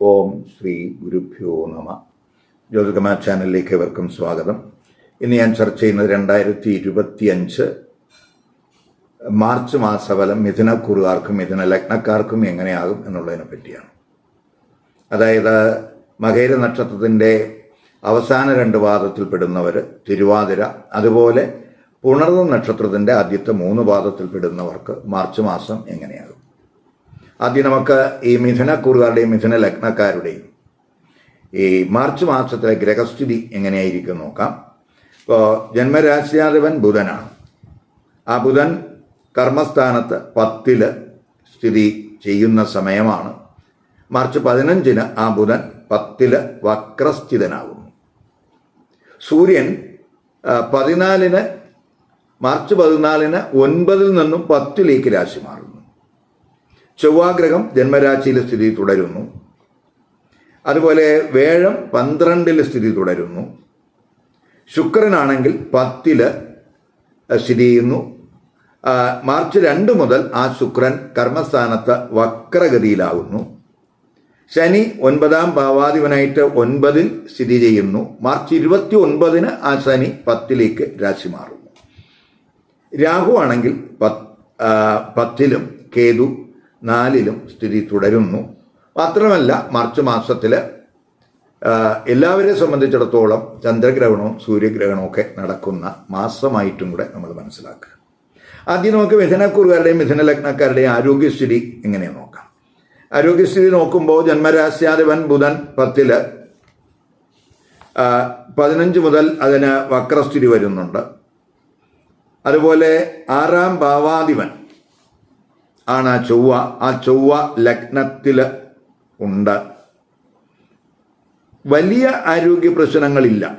ഓം ശ്രീ ഗുരുഭ്യോ നമ. ജ്യോതികമാ ചാനലിലേക്ക് ഏവർക്കും സ്വാഗതം. ഇന്ന് ഞാൻ ചർച്ച ചെയ്യുന്നത് രണ്ടായിരത്തി ഇരുപത്തി അഞ്ച് മാർച്ച് മാസഫലം മിഥുനക്കുറുകാർക്കും മിഥുന ലഗ്നക്കാർക്കും എങ്ങനെയാകും എന്നുള്ളതിനെ പറ്റിയാണ്. അതായത് മകേര നക്ഷത്രത്തിന്റെ അവസാന രണ്ട് പാദത്തിൽപ്പെടുന്നവർ തിരുവാതിര അതുപോലെ പുണർന്ന നക്ഷത്രത്തിന്റെ ആദ്യത്തെ മൂന്ന് പാദത്തിൽപ്പെടുന്നവർക്ക് മാർച്ച് മാസം എങ്ങനെയാകും ആദ്യം നമുക്ക് ഈ മിഥുനക്കൂറുകാരുടെയും മിഥുന ലഗ്നക്കാരുടെയും ഈ മാർച്ച് മാസത്തിലെ ഗ്രഹസ്ഥിതി എങ്ങനെയായിരിക്കും നോക്കാം. ഇപ്പോൾ ജന്മരാശിയാധിപൻ ബുധനാണ്. ആ ബുധൻ കർമ്മസ്ഥാനത്ത് പത്തിൽ സ്ഥിതി ചെയ്യുന്ന സമയമാണ്. മാർച്ച് പതിനഞ്ചിന് ആ ബുധൻ പത്തിൽ വക്രസ്ഥിതനാകുന്നു. സൂര്യൻ പതിനാലിന് മാർച്ച് പതിനാലിന് ഒൻപതിൽ നിന്നും പത്തിലേക്ക് രാശി മാറുന്നു. ചൊവ്വാഗ്രഹം ജന്മരാശിയിൽ സ്ഥിതി തുടരുന്നു. അതുപോലെ വേഴം പന്ത്രണ്ടിൽ സ്ഥിതി തുടരുന്നു. ശുക്രനാണെങ്കിൽ പത്തിൽ സ്ഥിതി ചെയ്യുന്നു. മാർച്ച് രണ്ട് മുതൽ ആ ശുക്രൻ കർമ്മസ്ഥാനത്ത് വക്രഗതിയിലാകുന്നു ശനി ഒൻപതാം ഭാവാധിപനായിട്ട് ഒൻപതിൽ സ്ഥിതി ചെയ്യുന്നു. മാർച്ച് ഇരുപത്തി ഒൻപതിന് ആ ശനി പത്തിലേക്ക് രാശി മാറുന്നു. രാഹു ആണെങ്കിൽ പത്തിലും കേതു നാലിലും സ്ഥിതി തുടരുന്നു. മാത്രമല്ല മാർച്ച് മാസത്തിൽ എല്ലാവരെയും സംബന്ധിച്ചിടത്തോളം ചന്ദ്രഗ്രഹണവും സൂര്യഗ്രഹണവും ഒക്കെ നടക്കുന്ന മാസമായിട്ടും കൂടെ നമ്മൾ മനസ്സിലാക്കുക. ആദ്യം നമുക്ക് മിഥുനക്കുറുകാരുടെയും മിഥുന ലഗ്നക്കാരുടെയും ആരോഗ്യസ്ഥിതി എങ്ങനെയാണ് നോക്കാം. ആരോഗ്യസ്ഥിതി നോക്കുമ്പോൾ ജന്മരാശ്യാധിപൻ ബുധൻ പത്തിൽ ആ, പതിനഞ്ച് മുതൽ അതിന് വക്രസ്ഥിതി വരുന്നുണ്ട്. അതുപോലെ ആറാം ഭാവാധിപൻ ആണ് ആ ചൊവ്വ. ആ ചൊവ്വ ലഗ്നത്തിൽ ഉണ്ട്. വലിയ ആരോഗ്യ പ്രശ്നങ്ങളില്ല.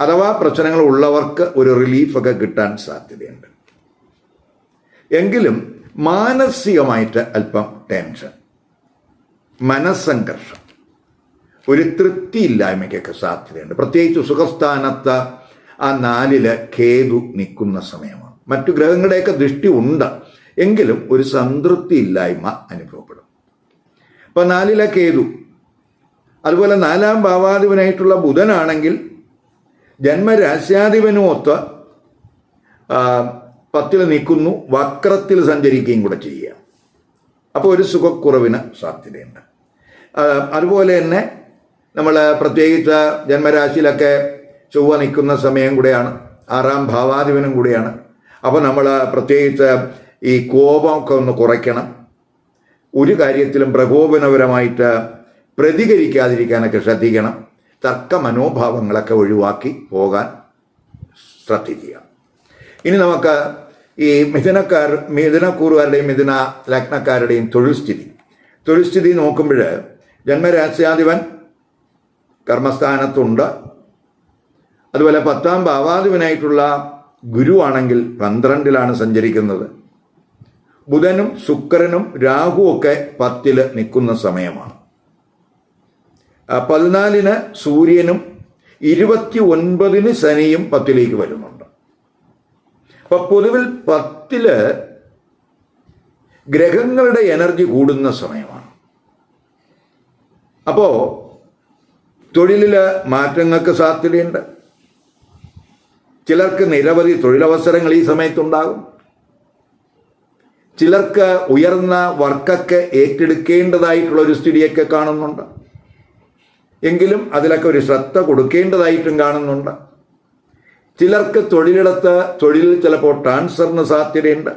അഥവാ പ്രശ്നങ്ങൾ ഉള്ളവർക്ക് ഒരു റിലീഫൊക്കെ കിട്ടാൻ സാധ്യതയുണ്ട്. എങ്കിലും മാനസികമായിട്ട് അല്പം ടെൻഷൻ മനസ്സംഘർഷം ഒരു തൃപ്തിയില്ലായ്മയ്ക്കൊക്കെ സാധ്യതയുണ്ട്. പ്രത്യേകിച്ച് സുഖസ്ഥാനത്ത് ആ നാലിൽ കേതു നിൽക്കുന്ന സമയമാണ്. മറ്റു ഗ്രഹങ്ങളുടെയൊക്കെ ദൃഷ്ടി ഉണ്ട്. എങ്കിലും ഒരു സംതൃപ്തി ഇല്ലായ്മ അനുഭവപ്പെടും. അപ്പൊ നാലിലെ കേതു. അതുപോലെ നാലാം ഭാവാധിപനായിട്ടുള്ള ബുധനാണെങ്കിൽ ജന്മരാശ്യാധിപനുമൊത്ത് പത്തിൽ നിൽക്കുന്നു വക്രത്തിൽ സഞ്ചരിക്കുകയും കൂടെ ചെയ്യുക. അപ്പോൾ ഒരു സുഖക്കുറവിന് സാധ്യതയുണ്ട്. അതുപോലെ തന്നെ നമ്മൾ പ്രത്യേകിച്ച് ജന്മരാശിയിലൊക്കെ ചൊവ്വ നിൽക്കുന്ന സമയം കൂടെയാണ് ആറാം ഭാവാധിപനും കൂടിയാണ്. അപ്പോൾ നമ്മൾ പ്രത്യേകിച്ച് ഈ കോപമൊക്കെ ഒന്ന് കുറയ്ക്കണം. ഒരു കാര്യത്തിലും പ്രകോപനപരമായിട്ട് പ്രതികരിക്കാതിരിക്കാനൊക്കെ ശ്രദ്ധിക്കണം. തർക്ക മനോഭാവങ്ങളൊക്കെ ഒഴിവാക്കി പോകാൻ ശ്രദ്ധിക്കുക. ഇനി നമുക്ക് ഈ മിഥുനക്കാർ മിഥുനക്കൂറുകാരുടെയും മിഥുന ലഗ്നക്കാരുടെയും തൊഴിൽ സ്ഥിതി തൊഴിൽ സ്ഥിതി നോക്കുമ്പോൾ ജന്മരാശ്യാധിപൻ കർമ്മസ്ഥാനത്തുണ്ട്. അതുപോലെ പത്താം ഭാവാധിപനായിട്ടുള്ള ഗുരുവാണെങ്കിൽ പന്ത്രണ്ടിലാണ് സഞ്ചരിക്കുന്നത്. ബുധനും ശുക്രനും രാഹുവൊക്കെ പത്തിൽ നിൽക്കുന്ന സമയമാണ്. പതിനാലിന് സൂര്യനും ഇരുപത്തി ഒൻപതിന് ശനിയും പത്തിലേക്ക് വരുന്നുണ്ട്. അപ്പൊ പൊതുവിൽ പത്തിൽ ഗ്രഹങ്ങളുടെ എനർജി കൂടുന്ന സമയമാണ്. അപ്പോ തൊഴിലിൽ മാറ്റങ്ങൾക്ക് സാധ്യതയുണ്ട്. ചിലർക്ക് നിരവധി തൊഴിലവസരങ്ങൾ ഈ സമയത്തുണ്ടാകും. ചിലർക്ക് ഉയർന്ന വർക്കൊക്കെ ഏറ്റെടുക്കേണ്ടതായിട്ടുള്ള ഒരു സ്ഥിതിയൊക്കെ കാണുന്നുണ്ട്. എങ്കിലും അതിലൊക്കെ ഒരു ശ്രദ്ധ കൊടുക്കേണ്ടതായിട്ടും കാണുന്നുണ്ട്. ചിലർക്ക് തൊഴിലിടത്ത് തൊഴിലിൽ ചിലപ്പോൾ ട്രാൻസ്ഫറിന് സാധ്യതയുണ്ട്.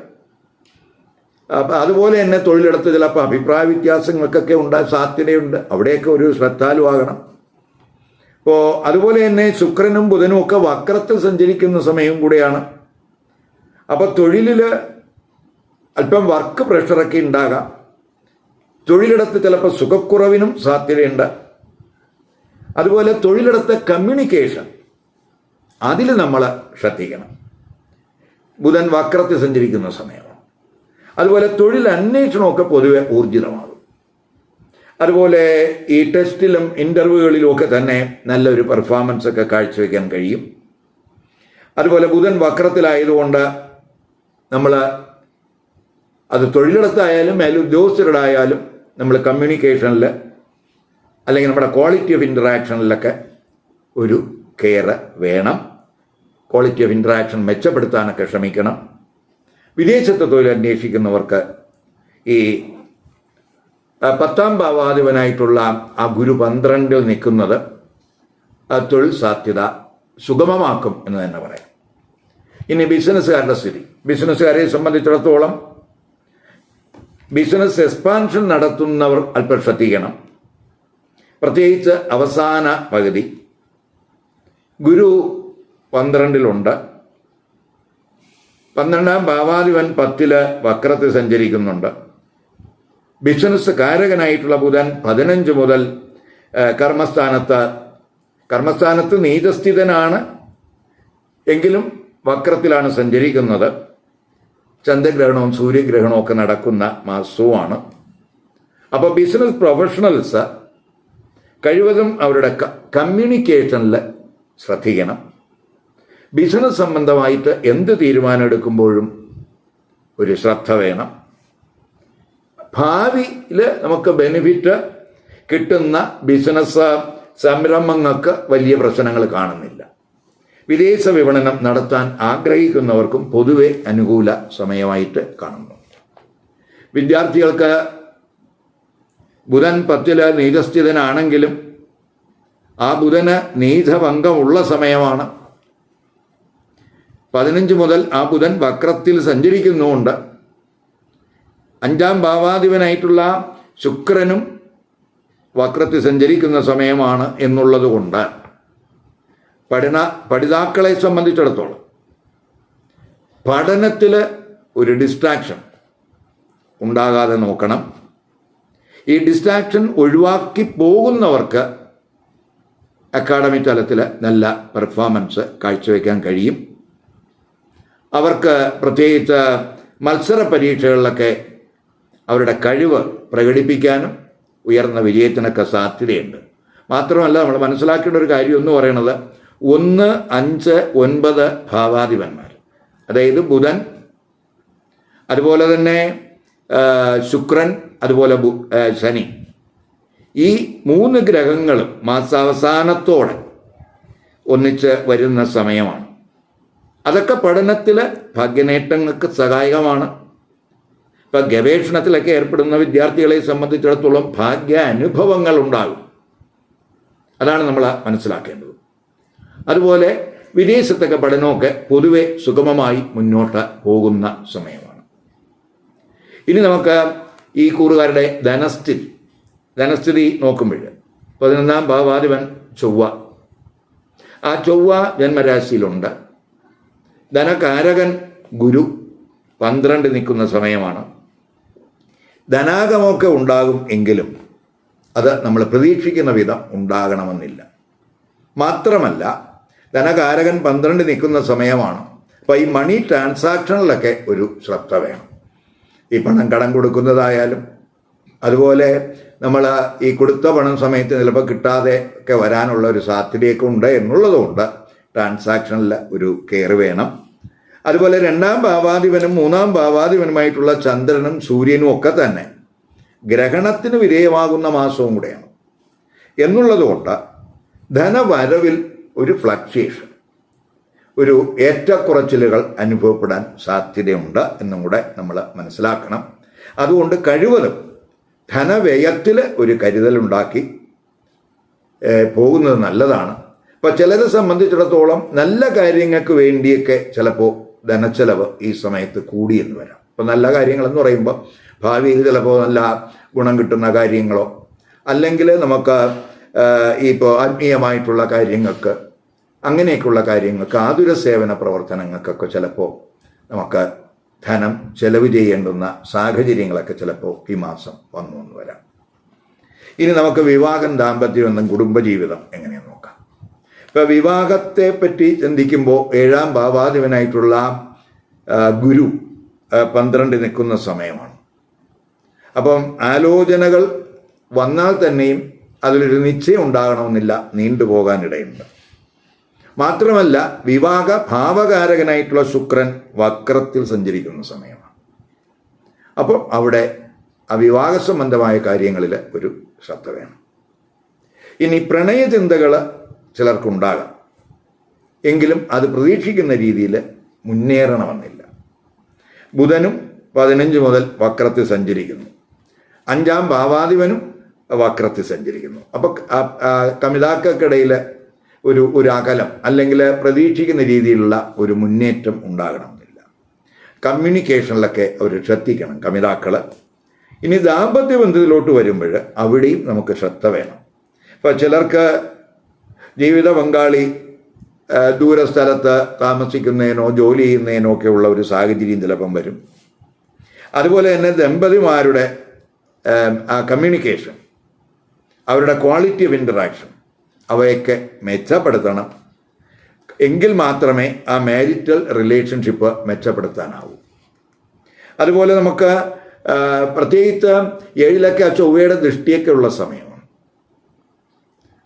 അതുപോലെ തന്നെ തൊഴിലിടത്ത് ചിലപ്പോൾ അഭിപ്രായ വ്യത്യാസങ്ങൾക്കൊക്കെ ഉണ്ടാകാൻ സാധ്യതയുണ്ട്. അവിടെയൊക്കെ ഒരു ശ്രദ്ധാലുവാകണം. അപ്പോൾ അതുപോലെ തന്നെ ശുക്രനും ബുധനും ഒക്കെ വക്രത്തിൽ സഞ്ചരിക്കുന്ന സമയം കൂടെയാണ്. അപ്പോൾ തൊഴിലിൽ അല്പം വർക്ക് പ്രഷറൊക്കെ ഉണ്ടാകാം തൊഴിലിടത്ത് ചിലപ്പോൾ സുഖക്കുറവിനും സാധ്യതയുണ്ട്. അതുപോലെ തൊഴിലിടത്തെ കമ്മ്യൂണിക്കേഷൻ അതിൽ നമ്മൾ ശ്രദ്ധിക്കണം. ബുധൻ വക്രത്തിൽ സഞ്ചരിക്കുന്ന സമയമാണ്. അതുപോലെ തൊഴിൽ അന്വേഷണമൊക്കെ പൊതുവെ ഊർജിതമാകും. അതുപോലെ ഈ ടെസ്റ്റിലും ഇന്റർവ്യൂകളിലും ഒക്കെ തന്നെ നല്ലൊരു പെർഫോമൻസ് ഒക്കെ കാഴ്ചവെക്കാൻ കഴിയും. അതുപോലെ ബുധൻ വക്രത്തിലായതുകൊണ്ട് നമ്മൾ അത് തൊഴിലിടത്തായാലും മേലുദ്യോഗസ്ഥരുടെ ഉദ്യോഗസ്ഥരുടായാലും നമ്മൾ കമ്മ്യൂണിക്കേഷനിൽ അല്ലെങ്കിൽ നമ്മുടെ ക്വാളിറ്റി ഓഫ് ഇന്ററാക്ഷനിലൊക്കെ ഒരു കെയർ വേണം. ക്വാളിറ്റി ഓഫ് ഇന്ററാക്ഷൻ മെച്ചപ്പെടുത്താനൊക്കെ ശ്രമിക്കണം. വിദേശത്തെ തൊഴിൽ അന്വേഷിക്കുന്നവർക്ക് ഈ പത്താം ഭാവാധിപനായിട്ടുള്ള ആ ഗുരു പന്ത്രണ്ടിൽ നിൽക്കുന്നത് തൊഴിൽ സാധ്യത സുഗമമാക്കും എന്ന് തന്നെ പറയാം. ഇനി ബിസിനസ്സുകാരുടെ സ്ഥിതി. ബിസിനസ്സുകാരെ സംബന്ധിച്ചിടത്തോളം ബിസിനസ് എക്സ്പാൻഷൻ നടത്തുന്നവർ അല്പം ശ്രദ്ധിക്കണം. പ്രത്യേകിച്ച് അവസാന പകുതി. ഗുരു പന്ത്രണ്ടിലുണ്ട്. പന്ത്രണ്ടാം ഭാവാധിപൻ പത്തിൽ വക്രത്തിൽ സഞ്ചരിക്കുന്നുണ്ട്. ബിസിനസ് കാരകനായിട്ടുള്ള ബുധൻ പതിനഞ്ച് മുതൽ കർമ്മസ്ഥാനത്ത് കർമ്മസ്ഥാനത്ത് നീതസ്ഥിതനാണ്. എങ്കിലും വക്രത്തിലാണ് സഞ്ചരിക്കുന്നത്. ചന്ദ്രഗ്രഹണവും സൂര്യഗ്രഹണവും ഒക്കെ നടക്കുന്ന മാസവുമാണ്. അപ്പോൾ ബിസിനസ് പ്രൊഫഷണൽസ് കഴിവതും അവരുടെ കമ്മ്യൂണിക്കേഷനിൽ ശ്രദ്ധിക്കണം. ബിസിനസ് സംബന്ധമായിട്ട് എന്ത് തീരുമാനം എടുക്കുമ്പോഴും ഒരു ശ്രദ്ധ വേണം. ഭാവിയിൽ നമുക്ക് ബെനിഫിറ്റ് കിട്ടുന്ന ബിസിനസ് സംരംഭങ്ങൾക്ക് വലിയ പ്രശ്നങ്ങൾ കാണുന്നില്ല. വിദേശ വിപണനം നടത്താൻ ആഗ്രഹിക്കുന്നവർക്കും പൊതുവെ അനുകൂല സമയമായിട്ട് കാണുന്നു. വിദ്യാർത്ഥികൾക്ക് ബുധൻ പത്തിൽ നീചസ്ഥിതനാണെങ്കിലും ആ ബുധന് നീചഭംഗമുള്ള സമയമാണ്. പതിനഞ്ച് മുതൽ ആ ബുധൻ വക്രത്തിൽ സഞ്ചരിക്കുന്നുമുണ്ട് അഞ്ചാം ഭാവാധിപനായിട്ടുള്ള ശുക്രനും വക്രത്തിൽ സഞ്ചരിക്കുന്ന സമയമാണ് എന്നുള്ളത് കൊണ്ട് പഠന പഠിതാക്കളെ സംബന്ധിച്ചിടത്തോളം പഠനത്തിൽ ഒരു ഡിസ്ട്രാക്ഷൻ ഉണ്ടാകാതെ നോക്കണം. ഈ ഡിസ്ട്രാക്ഷൻ ഒഴിവാക്കി പോകുന്നവർക്ക് അക്കാഡമിക് തലത്തിൽ നല്ല പെർഫോമൻസ് കാഴ്ചവെക്കാൻ കഴിയും. അവർക്ക് പ്രത്യേകിച്ച് മത്സര പരീക്ഷകളിലൊക്കെ അവരുടെ കഴിവ് പ്രകടിപ്പിക്കാനും ഉയർന്ന വിജയത്തിനൊക്കെ സാധ്യതയുണ്ട്. മാത്രമല്ല നമ്മൾ മനസ്സിലാക്കേണ്ട ഒരു കാര്യം എന്ന് പറയുന്നത് ഒന്ന് അഞ്ച് ഒൻപത് ഭാവാധിപന്മാർ. അതായത് ബുധൻ അതുപോലെ തന്നെ ശുക്രൻ അതുപോലെ ശനി. ഈ മൂന്ന് ഗ്രഹങ്ങളും മാസാവസാനത്തോടെ ഒന്നിച്ച് വരുന്ന സമയമാണ്. അതൊക്കെ പഠനത്തിൽ ഭാഗ്യനേട്ടങ്ങൾക്ക് സഹായകമാണ്. ഇപ്പം ഗവേഷണത്തിലൊക്കെ ഏർപ്പെടുന്ന വിദ്യാർത്ഥികളെ സംബന്ധിച്ചിടത്തോളം ഭാഗ്യ അനുഭവങ്ങൾ ഉണ്ടാകും അതാണ് നമ്മൾ മനസ്സിലാക്കേണ്ടത്. അതുപോലെ വിദേശത്തൊക്കെ പഠനമൊക്കെ പൊതുവെ സുഗമമായി മുന്നോട്ട് പോകുന്ന സമയമാണ്. ഇനി നമുക്ക് ഈ കൂറുകാരുടെ ധനസ്ഥിതി ധനസ്ഥിതി നോക്കുമ്പോൾ പതിനൊന്നാം ഭാവാധിപൻ ചൊവ്വ. ആ ചൊവ്വ ജന്മരാശിയിലുണ്ട്. ധനകാരകൻ ഗുരു പന്ത്രണ്ട് നിൽക്കുന്ന സമയമാണ്. ധനാഗമമൊക്കെ ഉണ്ടാകും എങ്കിലും അത് നമ്മൾ പ്രതീക്ഷിക്കുന്ന വിധം ഉണ്ടാകണമെന്നില്ല. മാത്രമല്ല ധനകാരകൻ പന്ത്രണ്ട് നിൽക്കുന്ന സമയമാണ്. അപ്പോൾ ഈ മണി ട്രാൻസാക്ഷനിലൊക്കെ ഒരു ശ്രദ്ധ വേണം. ഈ പണം കടം കൊടുക്കുന്നതായാലും അതുപോലെ നമ്മൾ ഈ കൊടുത്ത പണം സമയത്ത് ചിലപ്പോൾ കിട്ടാതെ ഒക്കെ വരാനുള്ള ഒരു സാധ്യതയൊക്കെ ഉണ്ട് എന്നുള്ളതുകൊണ്ട് ട്രാൻസാക്ഷനിൽ ഒരു കെയർ വേണം. അതുപോലെ രണ്ടാം ഭാവാധിപനും മൂന്നാം ഭാവാധിപനുമായിട്ടുള്ള ചന്ദ്രനും സൂര്യനും ഒക്കെ തന്നെ ഗ്രഹണത്തിന് വിധേയമാകുന്ന മാസവും കൂടെയാണ്. എന്നുള്ളതുകൊണ്ട് ധനവരവിൽ ഒരു ഫ്ലക്ച്വേഷൻ ഒരു ഏറ്റക്കുറച്ചിലുകൾ അനുഭവപ്പെടാൻ സാധ്യതയുണ്ട് എന്നും കൂടെ നമ്മൾ മനസ്സിലാക്കണം. അതുകൊണ്ട് കഴിവതും ധനവ്യയത്തിൽ ഒരു കരുതലുണ്ടാക്കി പോകുന്നത് നല്ലതാണ്. അപ്പം ചിലരെ സംബന്ധിച്ചിടത്തോളം നല്ല കാര്യങ്ങൾക്ക് വേണ്ടിയൊക്കെ ചിലപ്പോൾ ധനച്ചെലവ് ഈ സമയത്ത് കൂടിയെന്ന് വരാം. അപ്പം നല്ല കാര്യങ്ങളെന്ന് പറയുമ്പോൾ ഭാവിയിൽ ചിലപ്പോൾ നല്ല ഗുണം കിട്ടുന്ന കാര്യങ്ങളോ അല്ലെങ്കിൽ നമുക്ക് ഇപ്പോൾ ആത്മീയമായിട്ടുള്ള കാര്യങ്ങൾക്ക് അങ്ങനെയൊക്കെയുള്ള കാര്യങ്ങൾക്ക് ആതുര സേവന പ്രവർത്തനങ്ങൾക്കൊക്കെ ചിലപ്പോൾ നമുക്ക് ധനം ചെലവ് ചെയ്യേണ്ടുന്ന സാഹചര്യങ്ങളൊക്കെ ചിലപ്പോൾ ഈ മാസം വന്നു എന്ന് വരാം. ഇനി നമുക്ക് വിവാഹം ദാമ്പത്യം എന്നും കുടുംബജീവിതം എങ്ങനെയെന്ന് നോക്കാം. ഇപ്പൊ വിവാഹത്തെ പറ്റി ചിന്തിക്കുമ്പോൾ ഏഴാം ഭാവാധിപനായിട്ടുള്ള ഗുരു പന്ത്രണ്ട് നിൽക്കുന്ന സമയമാണ്. അപ്പം ആലോചനകൾ വന്നാൽ തന്നെയും അതിലൊരു നിശ്ചയം ഉണ്ടാകണമെന്നില്ല നീണ്ടുപോകാനിടയുണ്ട് മാത്രമല്ല വിവാഹ ഭാവകാരകനായിട്ടുള്ള ശുക്രൻ വക്രത്തിൽ സഞ്ചരിക്കുന്ന സമയമാണ്. അപ്പോൾ അവിടെ ആ വിവാഹ സംബന്ധമായ കാര്യങ്ങളിൽ ഒരു ശ്രദ്ധ വേണം. ഇനി പ്രണയചിന്തകൾ ചിലർക്കുണ്ടാകാം. എങ്കിലും അത് പ്രതീക്ഷിക്കുന്ന രീതിയിൽ മുന്നേറണമെന്നില്ല. ബുധനും പതിനഞ്ച് മുതൽ വക്രത്തിൽ സഞ്ചരിക്കുന്നു. അഞ്ചാം ഭാവാധിപനും വക്രത്തിൽ സഞ്ചരിക്കുന്നു. അപ്പോൾ കമിതാക്കൾക്കിടയിൽ ഒരു ഒരു അകലം അല്ലെങ്കിൽ പ്രതീക്ഷിക്കുന്ന രീതിയിലുള്ള ഒരു മുന്നേറ്റം ഉണ്ടാകണമെന്നില്ല. കമ്മ്യൂണിക്കേഷനിലൊക്കെ അവർ ശ്രദ്ധിക്കണം കമിതാക്കൾ. ഇനി ദാമ്പത്യ ബന്ധത്തിലോട്ട് വരുമ്പോൾ അവിടെയും നമുക്ക് ശ്രദ്ധ വേണം. ഇപ്പോൾ ചിലർക്ക് ജീവിത പങ്കാളി ദൂരസ്ഥലത്ത് താമസിക്കുന്നതിനോ ജോലി ചെയ്യുന്നതിനോ ഒക്കെ ഉള്ള ഒരു സാഹചര്യം ചിലപ്പം വരും. അതുപോലെ തന്നെ ദമ്പതിമാരുടെ കമ്മ്യൂണിക്കേഷൻ അവരുടെ ക്വാളിറ്റി ഓഫ് ഇന്ററാക്ഷൻ അവയൊക്കെ മെച്ചപ്പെടുത്തണം. എങ്കിൽ മാത്രമേ ആ മാരിറ്റൽ റിലേഷൻഷിപ്പ് മെച്ചപ്പെടുത്താനാവൂ. അതുപോലെ നമുക്ക് പ്രത്യേകിച്ച് ഏഴിലൊക്കെ ആ ചൊവ്വയുടെ ദൃഷ്ടിയൊക്കെ ഉള്ള സമയമാണ്.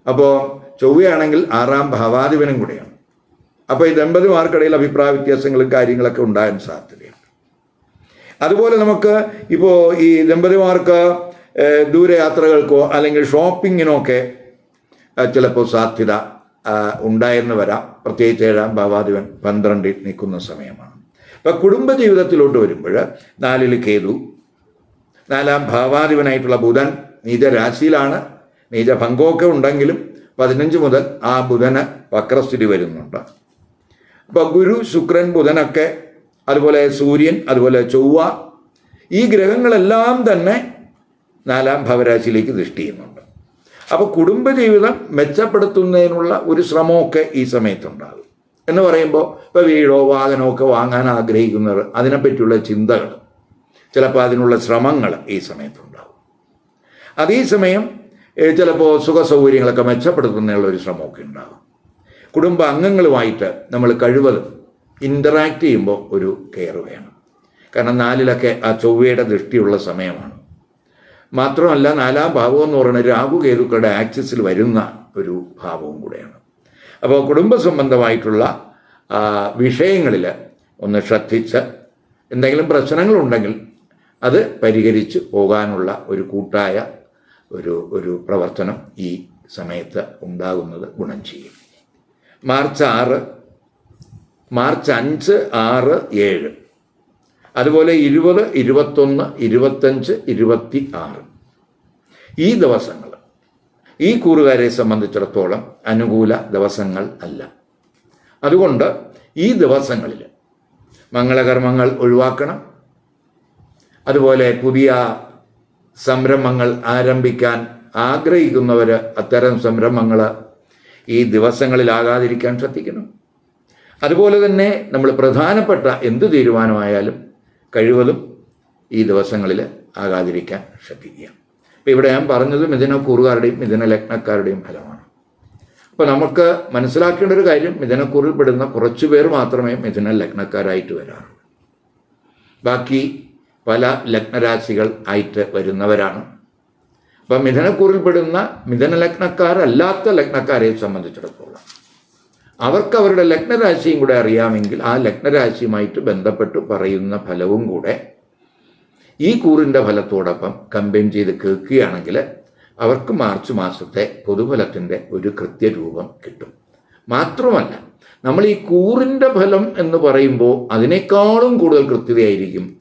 അപ്പോൾ ചൊവ്വയാണെങ്കിൽ ആറാം ഭാവാധിപനും കൂടെയാണ്. അപ്പോൾ ഈ ദമ്പതിമാർക്കിടയിൽ അഭിപ്രായ വ്യത്യാസങ്ങളും കാര്യങ്ങളൊക്കെ ഉണ്ടാകാൻ സാധ്യതയുണ്ട്. അതുപോലെ നമുക്ക് ഇപ്പോൾ ഈ ദമ്പതിമാർക്ക് ദൂരയാത്രകൾക്കോ അല്ലെങ്കിൽ ഷോപ്പിങ്ങിനോ ഒക്കെ ചിലപ്പോൾ സാധ്യത ഉണ്ടായെന്ന് വരാം. പ്രത്യേകിച്ച് ഏഴാം ഭാവാധിപൻ പന്ത്രണ്ടിൽ നിൽക്കുന്ന സമയമാണ്. ഇപ്പം കുടുംബ ജീവിതത്തിലോട്ട് വരുമ്പോൾ നാലിൽ കേതു നാലാം ഭാവാധിപനായിട്ടുള്ള ബുധൻ നീചരാശിയിലാണ്. നീചഭംഗമൊക്കെ ഉണ്ടെങ്കിലും പതിനഞ്ച് മുതൽ ആ ബുധന് വക്രസ്ഥിതി വരുന്നുണ്ട്. അപ്പോൾ ഗുരു ശുക്രൻ ബുധനൊക്കെ അതുപോലെ സൂര്യൻ അതുപോലെ ചൊവ്വ ഈ ഗ്രഹങ്ങളെല്ലാം തന്നെ നാലാം ഭവരാശിയിലേക്ക് ദൃഷ്ടി ചെയ്യുന്നുണ്ട്. അപ്പോൾ കുടുംബജീവിതം മെച്ചപ്പെടുത്തുന്നതിനുള്ള ഒരു ശ്രമമൊക്കെ ഈ സമയത്തുണ്ടാകും. എന്ന് പറയുമ്പോൾ ഇപ്പോൾ വീടോ വാഹനമോ ഒക്കെ വാങ്ങാൻ ആഗ്രഹിക്കുന്നവർ അതിനെപ്പറ്റിയുള്ള ചിന്തകൾ ചിലപ്പോൾ അതിനുള്ള ശ്രമങ്ങൾ ഈ സമയത്തുണ്ടാകും. അതേസമയം ചിലപ്പോൾ സുഖ സൗകര്യങ്ങളൊക്കെ മെച്ചപ്പെടുത്തുന്നതിനുള്ള ഒരു ശ്രമമൊക്കെ ഉണ്ടാകും. കുടുംബ അംഗങ്ങളുമായിട്ട് നമ്മൾ കഴിവതും ഇന്ററാക്റ്റ് ചെയ്യുമ്പോൾ ഒരു കെയർ വേണം. കാരണം നാലിലൊക്കെ ആ ചൊവ്വയുടെ ദൃഷ്ടിയുള്ള സമയമാണ്. മാത്രമല്ല നാലാം ഭാവം എന്ന് പറയുന്നത് രാഹു കേതുക്കളുടെ ആക്സിസിൽ വരുന്ന ഒരു ഭാവവും കൂടെയാണ്. അപ്പോൾ കുടുംബ സംബന്ധമായിട്ടുള്ള വിഷയങ്ങളിൽ ഒന്ന് ശ്രദ്ധിച്ച് എന്തെങ്കിലും പ്രശ്നങ്ങളുണ്ടെങ്കിൽ അത് പരിഹരിച്ച് പോകാനുള്ള ഒരു കൂട്ടായ ഒരു ഒരു പ്രവർത്തനം ഈ സമയത്ത് ഉണ്ടാകുന്നത് ഗുണം ചെയ്യും. മാർച്ച് ആറ് മാർച്ച് അഞ്ച് ആറ് ഏഴ്. അതുപോലെ ഇരുപത് ഇരുപത്തൊന്ന് ഇരുപത്തഞ്ച് ഇരുപത്തി ആറ് ഈ ദിവസങ്ങൾ ഈ കൂറുകാരെ സംബന്ധിച്ചിടത്തോളം അനുകൂല ദിവസങ്ങൾ അല്ല. അതുകൊണ്ട് ഈ ദിവസങ്ങളിൽ മംഗളകർമ്മങ്ങൾ ഒഴിവാക്കണം. അതുപോലെ പുതിയ സംരംഭങ്ങൾ ആരംഭിക്കാൻ ആഗ്രഹിക്കുന്നവർ അത്തരം സംരംഭങ്ങൾ ഈ ദിവസങ്ങളിലാകാതിരിക്കാൻ ശ്രദ്ധിക്കണം. അതുപോലെ തന്നെ നമ്മൾ പ്രധാനപ്പെട്ട എന്ത് തീരുമാനമായാലും കഴിവതും ഈ ദിവസങ്ങളിൽ ആകാതിരിക്കാൻ ശ്രദ്ധിക്കുക. അപ്പോൾ ഇവിടെ ഞാൻ പറഞ്ഞത് മിഥുന കൂറുകാരുടെയും മിഥുന ലഗ്നക്കാരുടെയും ഫലമാണ്. അപ്പോൾ നമുക്ക് മനസ്സിലാക്കേണ്ട ഒരു കാര്യം മിഥുനക്കൂറിൽ പെടുന്ന കുറച്ചു പേർ മാത്രമേ മിഥുന ലഗ്നക്കാരായിട്ട് വരാറുള്ളൂ. ബാക്കി പല ലഗ്നരാശികൾ ആയിട്ട് വരുന്നവരാണ്. അപ്പം മിഥനക്കൂറിൽപ്പെടുന്ന മിഥന ലഗ്നക്കാരല്ലാത്ത ലഗ്നക്കാരെ സംബന്ധിച്ചിടത്തോളം അവർക്ക് അവരുടെ ലഗ്നരാശിയും കൂടെ അറിയാമെങ്കിൽ ആ ലഗ്നരാശിയുമായിട്ട് ബന്ധപ്പെട്ട് പറയുന്ന ഫലവും കൂടെ ഈ കൂറിന്റെ ഫലത്തോടൊപ്പം കമ്പൈൻ ചെയ്ത് കേൾക്കുകയാണെങ്കിൽ അവർക്ക് മാർച്ച് മാസത്തെ പൊതുഫലത്തിന്റെ ഒരു കൃത്യരൂപം കിട്ടും. മാത്രമല്ല നമ്മൾ ഈ കൂറിന്റെ ഫലം എന്ന് പറയുമ്പോൾ അതിനേക്കാളും കൂടുതൽ കൃത്യതയായിരിക്കും